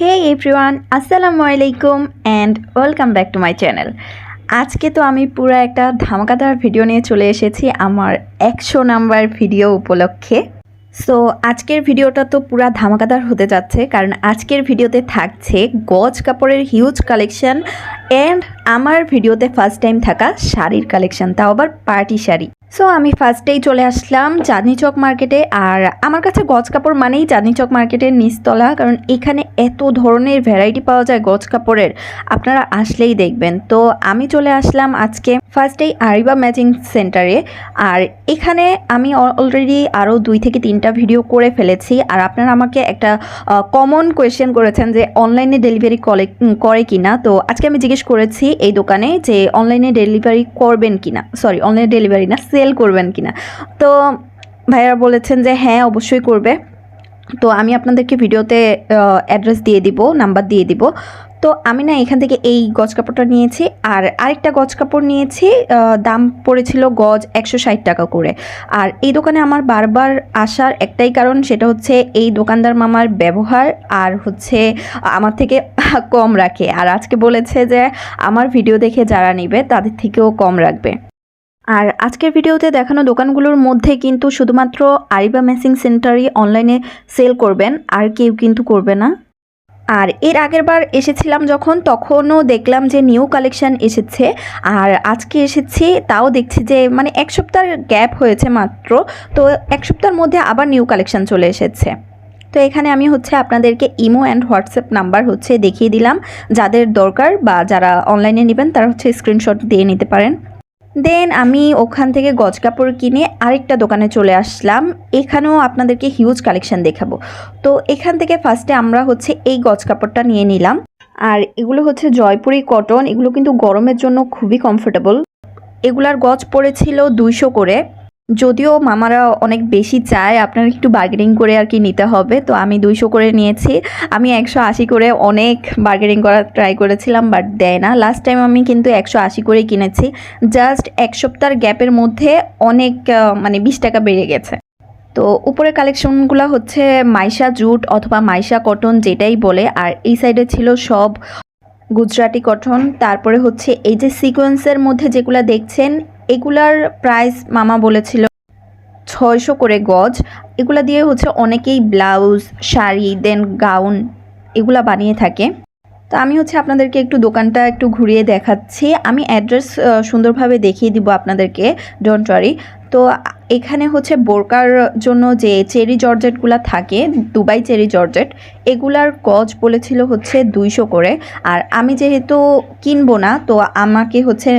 হে everyone আসসালামু আলাইকুম and welcome back to my channel আজকে তো আমি পুরো একটা ধামাকাদার ভিডিও নিয়ে চলে এসেছি আমার একশো নাম্বার ভিডিও উপলক্ষে। সো আজকের ভিডিওটা তো পুরা ধামাকাদার হতে যাচ্ছে, কারণ আজকের ভিডিওতে থাকছে গজ কাপড়ের হিউজ কালেকশন অ্যান্ড আমার ভিডিওতে ফার্স্ট টাইম থাকা শাড়ির কালেকশন তাও আবার পার্টি শাড়ি। সো আমি ফার্স্টেই চলে আসলাম চাঁদনি চক মার্কেটে আর আমার কাছে গজ কাপড় মানেই চাঁদনি চক মার্কেটের নিচতলা, কারণ এখানে এত ধরনের ভ্যারাইটি পাওয়া যায় গজ কাপড়ের। আপনারা আসলেই দেখবেন। তো, আমি চলে আসলাম আজকে ফার্স্টেই আরিবা ম্যাচিং সেন্টারে আর এখানে আমি অলরেডি আরও দুই থেকে তিনটা ভিডিও করে ফেলেছি। আর আপনারা আমাকে একটা কমন কোয়েশ্চেন করেছেন যে অনলাইনে ডেলিভারি কলে করে কি না তো, আজকে আমি জিজ্ঞেস করেছি এই দোকানে যে অনলাইনে ডেলিভারি করবেন কি না সরি অনলাইনে ডেলিভারি না করবেন কি না তো ভাইয়ারা বলেছেন যে হ্যাঁ অবশ্যই করবে। তো আমি আপনাদেরকে ভিডিওতে অ্যাড্রেস দিয়ে দিব নাম্বার দিয়ে দিব। তো আমি না এখান থেকে এই গজ কাপড়টা নিয়েছি আর আরেকটা গজ কাপড় নিয়েছি দাম পড়েছিল গজ একশো ষাট টাকা করে। আর এই দোকানে আমার বারবার আসার একটাই কারণ, সেটা হচ্ছে এই দোকানদার মামার ব্যবহার আর হচ্ছে আমার থেকে কম রাখে। আর আজকে বলেছে যে আমার ভিডিও দেখে যারা নেবে, তাদের থেকেও কম রাখবে। আর আজকের ভিডিওতে দেখানো দোকানগুলোর মধ্যে কিন্তু শুধুমাত্র আরিবা মেসিং সেন্টারই অনলাইনে সেল করবেন, আর কেউ কিন্তু করবে না। আর এর আগের বার এসেছিলাম যখন, তখনও দেখলাম যে নিউ কালেকশন এসেছে। আর আজকে এসেছি, তাও দেখছি যে মানে এক সপ্তাহের গ্যাপ হয়েছে মাত্র। তো এক সপ্তাহের মধ্যে আবার নিউ কালেকশন চলে এসেছে। তো এখানে আমি হচ্ছে আপনাদেরকে ইমো অ্যান্ড হোয়াটসঅ্যাপ নাম্বার হচ্ছে দেখিয়ে দিলাম। যাদের দরকার বা যারা অনলাইনে নেবেন, তারা হচ্ছে স্ক্রিনশট দিয়ে নিতে পারেন। দেন আমি ওখান থেকে গজ কাপড় কিনে আরেকটা দোকানে চলে আসলাম। এখানেও আপনাদেরকে হিউজ কালেকশান দেখাবো। তো এখান থেকে ফার্স্টে আমরা হচ্ছে এই গজ কাপড়টা নিয়ে নিলাম। আর এগুলো হচ্ছে জয়পুরি কটন এগুলো কিন্তু গরমের জন্য খুবই কমফোর্টেবল এগুলার গজ পড়েছিল দুইশো করে। যদিও মামারা অনেক বেশি চায়, আপনার একটু বার্গেনিং করে আর কি নিতে হবে। তো আমি দুইশো করে নিয়েছি। আমি একশো আশি করে অনেক বার্গেনিং করার ট্রাই করেছিলাম বাট দেয় না। লাস্ট টাইম আমি কিন্তু একশো আশি করে কিনেছি। জাস্ট এক সপ্তাহের গ্যাপের মধ্যে অনেক মানে বিশ টাকা বেড়ে গেছে। তো উপরের কালেকশনগুলো হচ্ছে মাইশা জুট অথবা মাইশা কটন যেটাই বলে। আর এই সাইডে ছিল সব গুজরাটি কটন তারপরে হচ্ছে এই যে সিকোয়েন্সের মধ্যে যেগুলো দেখছেন এগুলার প্রাইস মামা বলেছিল ছয়শো করে গজ। এগুলা দিয়ে হচ্ছে অনেকেই ব্লাউজ শাড়ি দেন গাউন এগুলা বানিয়ে থাকে। তো আমি হচ্ছে আপনাদেরকে একটু দোকানটা একটু ঘুরিয়ে দেখাচ্ছি। আমি অ্যাড্রেস সুন্দরভাবে দেখিয়ে দিব আপনাদেরকে ডোন্ট ওয়ারি তো এখানে হচ্ছে বোরকার জন্য যে চেরি জর্জেটগুলো থাকে, দুবাই চেরি জর্জেট, এগুলার গজ বলেছিল হচ্ছে দুইশো করে। আর আমি যেহেতু কিনবো না, তো আমাকে হচ্ছে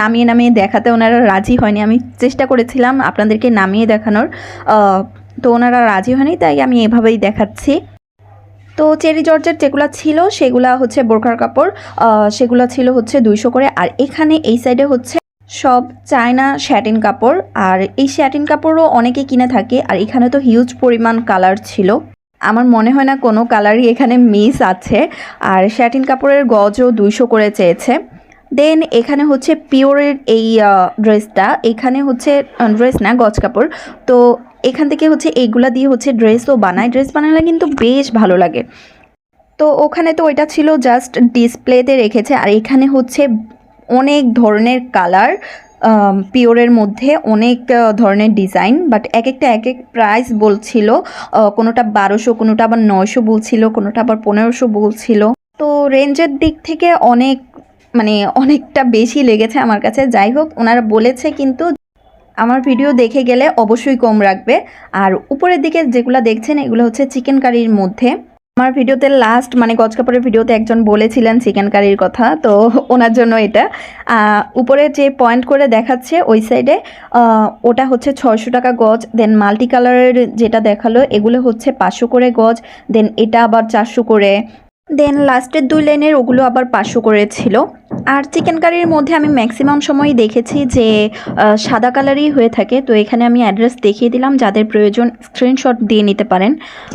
নামিয়ে নামিয়ে দেখাতে ওনারা রাজি হয়নি। আমি চেষ্টা করেছিলাম আপনাদেরকে নামিয়ে দেখানোর তো ওনারা রাজি হয়নি, তাই আমি এভাবেই দেখাচ্ছি। তো চেরি জর্জের যেগুলো ছিল, সেগুলা হচ্ছে বোরখার কাপড় সেগুলা ছিল হচ্ছে দুইশো করে। আর এখানে এই সাইডে হচ্ছে সব চায়না শ্যাটিন কাপড়। আর এই শ্যাটিন কাপড়ও অনেকে কিনে থাকে, আর এখানে তো হিউজ পরিমাণ কালার ছিল। আমার মনে হয় না কোনো কালারই এখানে মিস আছে। আর শ্যাটিন কাপড়ের গজও দুইশো করে চেয়েছে। দেন এখানে হচ্ছে পিওরের এই ড্রেসটা এখানে হচ্ছে ড্রেস না, গজ কাপড়। তো এখান থেকে হচ্ছে এইগুলা দিয়ে হচ্ছে ড্রেসও বানায়। ড্রেস বানালে কিন্তু বেশ ভালো লাগে। তো ওখানে তো ওইটা ছিল জাস্ট ডিসপ্লেতে রেখেছে। আর এখানে হচ্ছে অনেক ধরনের কালার পিওরের মধ্যে অনেক ধরনের ডিজাইন, বাট এক একটা এক এক প্রাইস বলছিল কোনোটা বারোশো, কোনোটা আবার নয়শো বলছিল, কোনোটা আবার পনেরোশো বলছিল। তো রেঞ্জের দিক থেকে অনেক মানে অনেকটা বেশি লেগেছে আমার কাছে। যাই হোক, ওনারা বলেছে কিন্তু আমার ভিডিও দেখে গেলে অবশ্যই কম রাখবে। আর উপরের দিকে যেগুলো দেখছেন, এগুলো হচ্ছে চিকেন কারির মধ্যে। আমার ভিডিওতে লাস্ট মানে গজ কাপড়ের ভিডিওতে একজন বলেছিলেন চিকেন কারির কথা, তো ওনার জন্য এটা। উপরে যে পয়েন্ট করে দেখাচ্ছে, ওই সাইডে ওটা হচ্ছে ছয়শো টাকা গজ দেন মাল্টি কালারের যেটা দেখাল, এগুলো হচ্ছে পাঁচশো করে গজ দেন এটা আবার চারশো করে। দেন লাস্টের দুই লাইনের ওগুলো আবার পাঁচশো করে ছিল। আর চিকেন কারির মধ্যে আমি ম্যাক্সিমাম সময় দেখেছি যে সাদা কালারই হয়ে থাকে। তো এখানে আমি অ্যাড্রেস দেখিয়ে দিলাম, যাদের প্রয়োজন স্ক্রিনশট দিয়ে নিতে পারেন।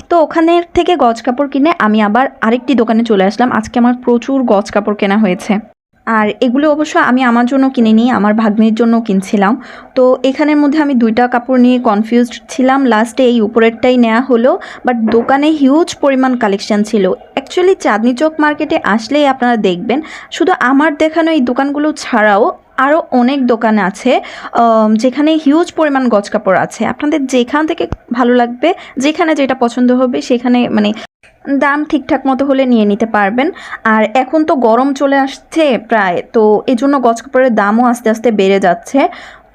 তো ওখানের থেকে গজ কাপড় কিনে আমি আবার আরেকটি দোকানে চলে আসলাম। আজকে আমার প্রচুর গজ কাপড় কেনা হয়েছে। আর এগুলো অবশ্য আমি আমার জন্য কিনিনি, আমার ভাগ্নির জন্য কিনছিলাম। তো এখানের মধ্যে আমি দুইটা কাপড় নিয়ে কনফিউজড ছিলাম। লাস্টে এই উপরেরটাই নেওয়া হলো বাট দোকানে হিউজ পরিমাণ কালেকশন ছিল। অ্যাকচুয়ালি চাঁদনি চক মার্কেটে আসলেই আপনারা দেখবেন, শুধু আমার দেখানো এই দোকানগুলো ছাড়াও আরও অনেক দোকান আছে যেখানে হিউজ পরিমাণ গজ কাপড় আছে। আপনাদের যেখান থেকে ভালো লাগবে, যেখানে যেটা পছন্দ হবে সেখানে মানে দাম ঠিকঠাক মতো হলে নিয়ে নিতে পারবেন। আর এখন তো গরম চলে আসছে প্রায়, তো এই জন্য গজ কাপড়ের দামও আস্তে আস্তে বেড়ে যাচ্ছে।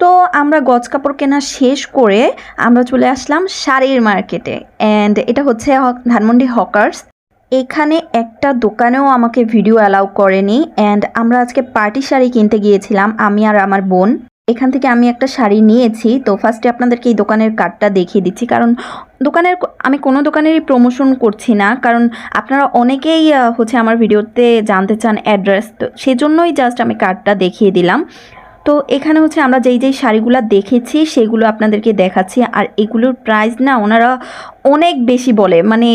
তো আমরা গজ কাপড় কেনা শেষ করে আমরা চলে আসলাম শাড়ির মার্কেটে অ্যান্ড এটা হচ্ছে ধানমন্ডি হকার্স এখানে একটা দোকানেও আমাকে ভিডিও অ্যালাউ করেনি। অ্যান্ড আমরা আজকে পার্টি শাড়ি কিনতে গিয়েছিলাম, আমি আর আমার বোন। এখান থেকে আমি একটা শাড়ি নিয়েছি। তো ফার্স্টে আপনাদেরকে এই দোকানের কার্ডটা দেখিয়ে দিচ্ছি, কারণ দোকানের আমি কোনো দোকানেরই প্রমোশন করছি না, কারণ আপনারা অনেকেই হচ্ছে আমার ভিডিওতে জানতে চান অ্যাড্রেস তো সেজন্যই জাস্ট আমি কার্ডটা দেখিয়ে দিলাম। তো এখানে হচ্ছে আমরা যেই যেই শাড়িগুলো দেখেছি, সেগুলো আপনাদেরকে দেখাচ্ছি, আর এগুলোর প্রাইস না ওনারা অনেক বেশি বলে মানে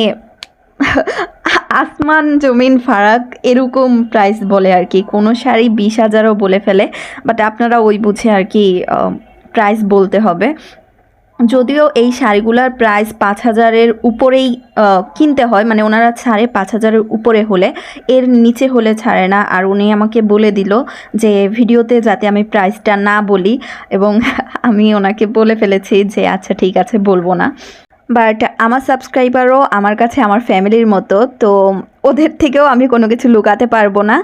আসমান, জমিন, ফারাক এরকম প্রাইস বলে আর কি কোনো শাড়ি বিশ হাজারও বলে ফেলে বাট আপনারা ওই বুঝে আর কি প্রাইস বলতে হবে। যদিও এই শাড়িগুলোর প্রাইস পাঁচ হাজারের উপরেই কিনতে হয় মানে ওনারা ছাড়ে পাঁচ হাজারের উপরে হলে। এর নিচে হলে ছাড়ে না। আর উনি আমাকে বলে দিল যে, ভিডিওতে যাতে আমি প্রাইসটা না বলি, এবং আমি ওনাকে বলে ফেলেছি যে আচ্ছা ঠিক আছে, বলব না। বাট আমার সাবস্ক্রাইবারও আমার কাছে আমার ফ্যামিলির মতো, তো ওদের থেকেও আমি কোনো কিছু লুকাতে পারব না।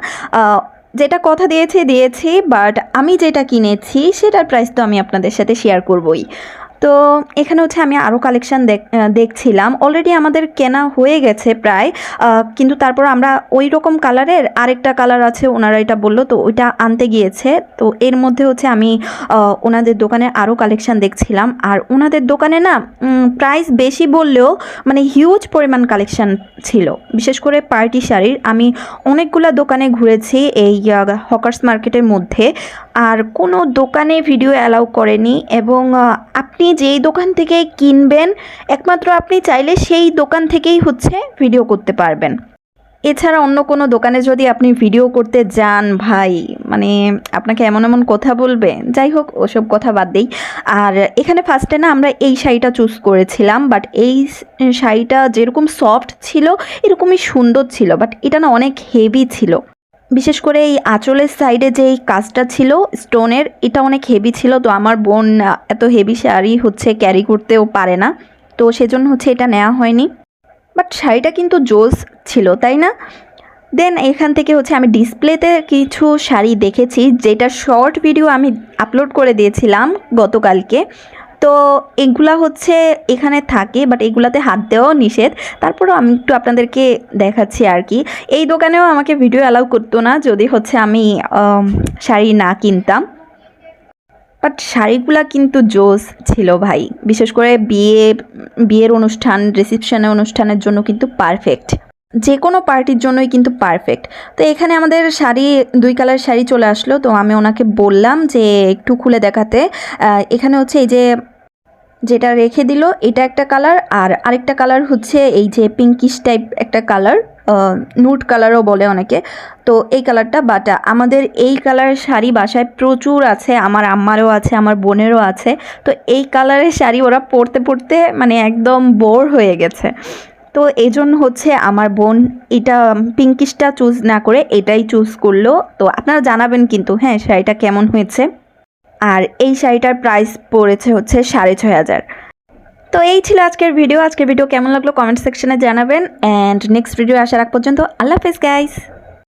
যেটা কথা দিয়েছে, দিয়েছি বাট আমি যেটা কিনেছি, সেটার প্রাইস তো আমি আপনাদের সাথে শেয়ার করবই। তো এখানে হচ্ছে আমি আরও কালেকশান দেখছিলাম। অলরেডি আমাদের কেনা হয়ে গেছে প্রায় কিন্তু তারপর আমরা ওই রকম কালারের আরেকটা কালার আছে ওনারা এটা বলল, তো ওইটা আনতে গিয়েছে। তো এর মধ্যে হচ্ছে আমি ওনাদের দোকানে আরও কালেকশান দেখছিলাম। আর ওনাদের দোকানে না প্রাইস বেশি বললেও মানে হিউজ পরিমাণ কালেকশান ছিল। বিশেষ করে পার্টি শাড়ির। আমি অনেকগুলো দোকানে ঘুরেছি এই হকার্স মার্কেটের মধ্যে। আর কোনো দোকানে ভিডিও অ্যালাউ করেনি এবং আপনি যেই দোকান থেকে কিনবেন, একমাত্র আপনি চাইলে সেই দোকান থেকেই হচ্ছে ভিডিও করতে পারবেন। এছাড়া অন্য কোনো দোকানে যদি আপনি ভিডিও করতে যান, ভাই মানে আপনাকে এমন এমন কথা বলবে, যাই হোক, ওসব কথা বাদ দিই। আর এখানে ফার্স্টে না আমরা এই শাড়িটা চুজ করেছিলাম বাট এই শাড়িটা যেরকম সফট ছিল, এরকমই সুন্দর ছিল বাট এটা না অনেক হেভি ছিল। বিশেষ করে এই আঁচলের সাইডে যে এই কাজটা ছিল স্টোনের এটা অনেক হেভি ছিল। তো আমার বোন এত হেভি শাড়ি হচ্ছে ক্যারি করতেও পারে না। তো সেজন্য হচ্ছে এটা নেওয়া হয়নি। বাট শাড়িটা কিন্তু জোস ছিল, তাই না? দেন এখান থেকে হচ্ছে আমি ডিসপ্লেতে কিছু শাড়ি দেখেছি, যেটা শর্ট ভিডিও আমি আপলোড করে দিয়েছিলাম গতকালকে। তো এগুলা হচ্ছে এখানে থাকে বাট এগুলাতে হাত দেওয়াও নিষেধ। তারপরেও আমি একটু আপনাদেরকে দেখাচ্ছি আর কি। এই দোকানেও আমাকে ভিডিও অ্যালাউ করতো না, যদি হচ্ছে আমি শাড়ি না কিনতাম। বাট শাড়িগুলা কিন্তু জোস ছিল ভাই। বিশেষ করে বিয়ে, বিয়ের অনুষ্ঠান রিসেপশনের অনুষ্ঠানের জন্য কিন্তু পারফেক্ট যে কোনো পার্টির জন্যই কিন্তু পারফেক্ট তো এখানে আমাদের শাড়ি, দুই কালার শাড়ি চলে আসলো। তো আমি ওনাকে বললাম যে, একটু খুলে দেখাতে। এখানে হচ্ছে এই যে যেটা রেখে দিল, এটা একটা কালার আর আরেকটা কালার হচ্ছে এই যে পিঙ্কিশ টাইপ একটা কালার নুট কালারও বলে অনেকে। তো এই কালারটা বাটা। আমাদের এই কালারের শাড়ি বাসায় প্রচুর আছে, আমার আম্মারও আছে, আমার বোনেরও আছে। তো এই কালারের শাড়ি ওরা পরতে পরতে মানে একদম বোর হয়ে গেছে। তো এই জন্য হচ্ছে আমার বোন এটা পিঙ্কিশটা চুজ না করে এটাই চুজ করল। তো আপনারা জানাবেন কিন্তু হ্যাঁ শাড়িটা কেমন হয়েছে? আর এই শাড়িটার প্রাইস পড়েছে হচ্ছে সাড়ে ছয় হাজার। তো এই ছিল আজকের ভিডিও আজকের ভিডিও কেমন লাগল? কমেন্ট সেকশনে জানাবেন। অ্যান্ড নেক্সট ভিডিও আসার আগ পর্যন্ত আল্লাহ হাফেজ গাইস